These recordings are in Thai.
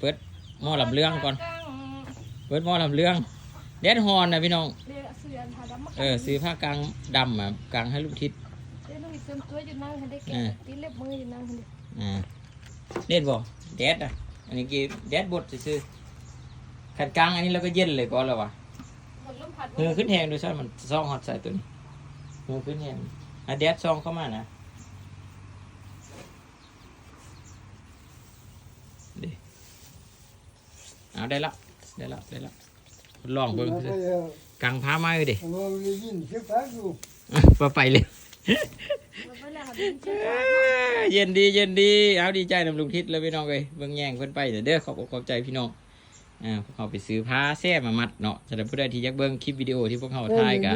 เปิดหม้อลำเรื่องก่อน เปิดหม้อลำเรื่องแดดฮอนนะพี่น้องเดี๋ยวเสือนหาดำมาเออซื้อผ้ากลางดำอะกลางให้ลูกทิศเดี๋ยวนุ่งเสริมตัวอยู่นั่งให้ได้แก่อ่าตีเล็บมืออยู่นั่งให้ได้อ่าเล่นบ่แดดอะ อันนี้กี่แดดบดซื้อๆขัดกลางอันนี้เราก็เย็นเลยก่อนแล้ววะหมดลมพัดมือขึ้นแหงดูใช่มันซองฮอตใส่ตัวนี้มือขึ้นแหงอะแดดซองเข้ามานะ เอาได้ละได้ละได้ละลองเบิ่งซิกลางพามาเลยดิมันได้ยินเสียงฟ้าอยู่มาไปเลยมันไปแล้วค่ะดินเชื่อเย็นดีเย็นดี เอาดีใจนำลุงทิศเลยพี่น้องเลยเบิ่งแย่งเพิ่นไปเดี๋ยวเด้อขอบอกขอบใจพี่น้องอ่าพวกเขาไปซื้อผ้าแซ่มามัดเนาะสำหรับผู้ใดที่อยากเบิ่งคลิปวิดีโอที่พวกเขาถ่ายก็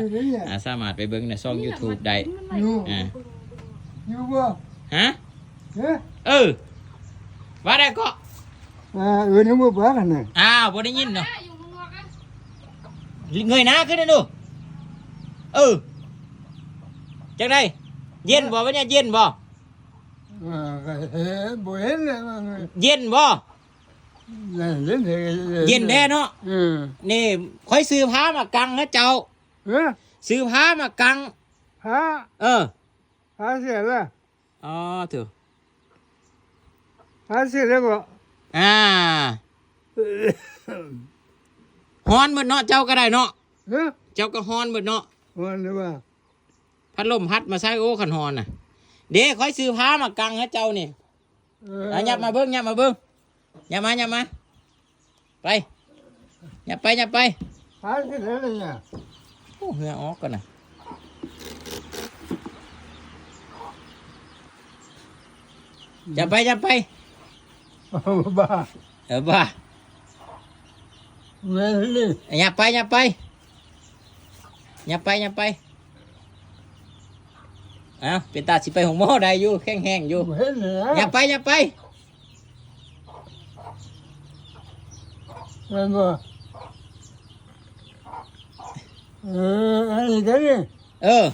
อ่าสามารถไปเบิ่งในช่อง YouTube ได้อ่าอยู่บ่ฮะเฮ้ยเออว่าได้ก็อ่า เออนึกว่าบ้ากันน่ะอ้าวบ่ได้ยินเนาะอยู่ข้างนอกกันเงยหน้าขึ้นนะดูเออจังไดเย็นบ่วะเนี่ยเย็นบ่อ่าก็เฮ้ยบ่เห็นเลยว่าไงเย็นบ่นั่นเห็นเลยเย็นแท้เนาะเออนี่ค่อยซื้อผ้ามากังให้เจ้าเฮ้ยซื้อผ้ามากังฮะเออฮะเสียละอ๋อเถอะฮะเสียแล้วบ่ อ่าฮอนเบิดเนาะเจ้าก็ได้เนาะเฮ้ยเจ้าก็ฮอนเบิดเนาะวันนี้ว่าพัดลมพัดมาใส่โอ้ขันฮอนน่ะ เด้ค่อยซื้อผ้ามากังให้เจ้านี่เอออะยับมาเบิ้งยับมาเบิ้งยับมายับมา ไปยับไปยับไปฮะเสียแล้วเนี่ยโอ้เหงื่อออกก่อนนะยับไปยับไปบ้าเออบ้าแม่นี่ยับไป ยับไปยับไปยับไปเอ้าเป็นตาสิไปหงหม้อได้อยู่แข็งแห้งอยู่บ่เห็นเลยนะยับไปยับไปแม่นบ่เอออันนี้ก็นี่เออ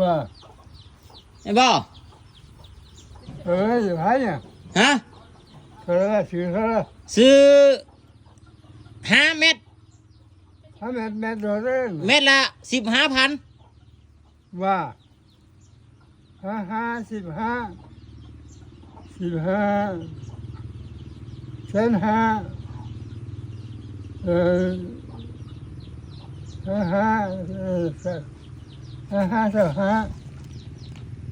ว่าไอ้บ่ เอออยู่ไหนเนี่ยฮะเธอละชื่อเธอละซื้อห้าเม็ดทำแม่แม่ตัวเล่นเม็ดละสิบห้าพันว่าห้าห้าสิบห้าสิบห้าเส้นห้าเออห้าห้าเออห้าห้าสิบห้าเป็น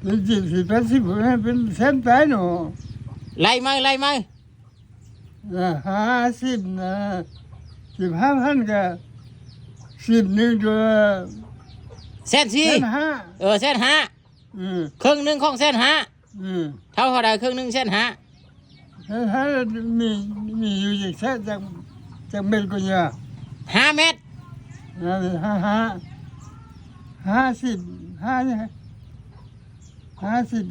สิบสิบเป็นสิบเป็นเส้นไปหนูไล่มาไล่มาห้าสิบนะสิบห้าพันกับสิบหนึ่งตัวเส้นสี่เส้นห้าเออเส้นห้าอืมครึ่งหนึ่งของเส้นห้าอืมเท่าเท่าใดครึ่งหนึ่งเส้นห้าเส้นห้ามีมีอยู่จากเส้นจากจากเม็ดกุญยาห้าเม็ดห้าห้าห้าสิบห้า ห้าสิบ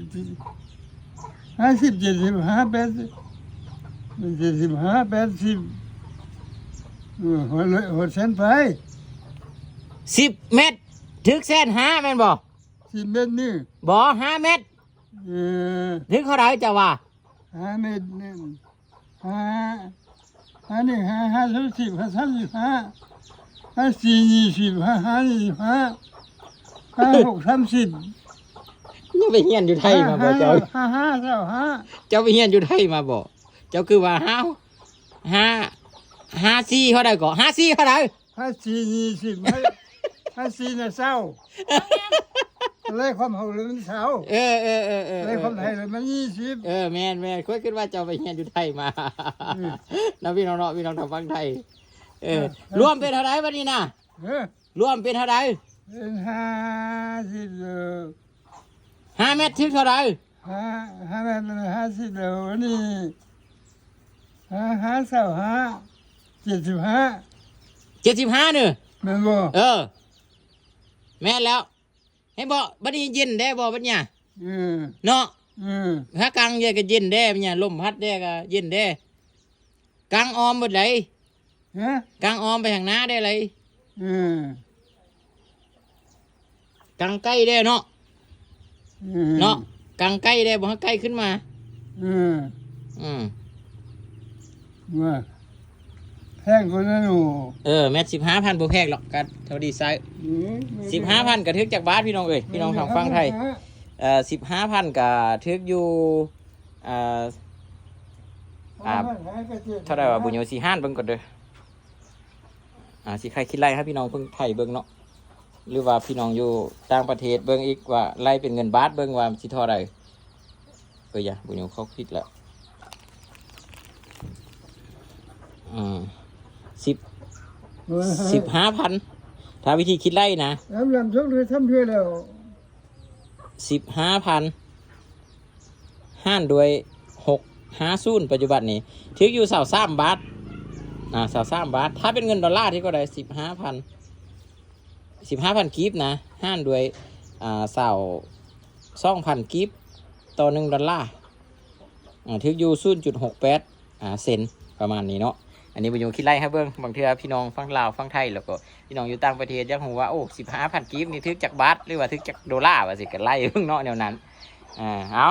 ห้าสิบเจ็ดสิบห้าแปดสิบเจ็ดสิบห้าแปดสิบหัวเลยหัวเส้นไปสิบเม็ดถึงเส้นห้าแม่นบ่สิบเม็ดนี่บ่ห้าเม็ดเออถึงเท่าใดจะว่าห้าเม็ดนี่ห้าห้าหนึ่งห้าห้าสามสิบห้าสามสิบห้าห้าสี่ยี่สิบห้าห้ายี่สิบห้าห้าหกสามสิบ นี่ไปเฮียนอยู่ไทยมาบ่เจ้าห้าห้าเจ้าห้าเจ้าไปเฮียนอยู่ไทยมาบ่เจ้าคือว่าห้าห้าห้าสี่เท่าใดก็ห้าสี่เท่าใดห้าสี่ยี่สิบห้าห้าสี่น่ะเศร้าเลขความเฮาเลยมันเศร้าเออเออเออเออเลขความไทยเลยมันยี่สิบเออแม่นแม่นค่อยคิดว่าเจ้าไปเฮียนอยู่ไทยมาอืมน้าพี่น้องเนาะพี่น้องทางฝั่งไทย เออเออรวมเป็นเท่าไรวันนี้นะเออรวมเป็นเท่าไรเป็นห้าสิบเออ ห้าเม็ดถึงเท่าไรห้าห้าแม่เป็นห้าสิบเออวันนี้ห้าห้าเศร้าห้าเจ็ดสิบห้าเจ็ดสิบห้าเนอะแม่นบ่เออ แม่นแล้วให้บอกบัดนี้เย็นได้บ่บัดเนี่ยเออเนาะเออถ้ากลางเย็นก็เย็นได้บัดเนี่ยลมพัดได้ก็เย็นได้กลางออมบดไหลฮะกลางออมไปทางหน้าได้เลยเออกลางใกล้ได้เนาะออ เนาะกลางใกล้ได้บ่ให้ใกล้ขึ้นมาอืมอืมว่าแพงคนนั้นหนูเออแมทสิบห้าพันโบแพกหรอกกันเท่าดีไซน์อืมสิบห้าพันกระทึกจากบ้านพี่น้องเอ้ยพี่น้องทางฟังไทยเอ่อสิบห้าพันกระทึกอยู่เอ่ออ่าเท่าไหร่ว่าบุญโยสี่ห้านเบิ่งก่อนเด้ออ่าสิใครคิดไล่ให้พี่น้องเพิ่งไทยเบิ่งเนาะ หรือว่าพี่น้องอยู่ต่างประเทศเบิ่งอีกว่าไล่เป็นเงินบาทเบิ่งว่าสิเท่าไหร่เอออย่าบุญโยเขาคิดแล้วอืมสิบสิบห้าพันถ้าวิธีคิดไล่นะลำลำชกเลยทำเพื่อแล้วสิบห้าพันห้านด้วยหกห้าศูนย์ปัจจุบันนี้ถืออยู่สาวสามบาทอ่าสาวสามบาท ถ้าเป็นเงินดอลลาร์ที่ก็ได้สิบห้าพัน สิบห้าพันกีบนะห้านด้วยอ่าสาวสองพันกีบต่อหนึ่งดอลลาร์อ่าถืออยู่ศูนย์จุดหกแปดอ่าเซนประมาณนี้เนาะอันนี้ประโยชน์คิดไล่ให้เบิ้งบางเทื่อพี่น้องฟังลาวฟังไทยแล้วก็พี่น้องอยู่ต่างประเทศยังหูว่าโอ้สิบห้าพันกีบนี่ทึกจากบาทหรือว่าทึกจากดอลลาร์ว่าสิกันไล่เพิ่งเนาะแนวนั้นอ่าเอา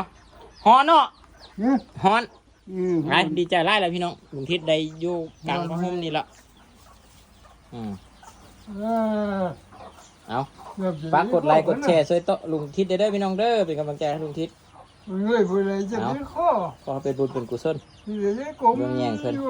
ฮอนเนาะเนี่ยฮอนอืมไงดีใจไล่แล้วพี่น้องลุงทิศได้อยู่กลางพระห่มนี่ละอืมอ่า เอาแบบฝากกดไลค์กดแชร์ช่วยโตะลุงทิศได้เด้อพี่น้องเด้อเป็นกำลังใจให้ลุงทิศมันเลยพูดอะไรจะเป็นข้อขอให้เป็นบุญเป็นกุศลที่จะได้กงเรื่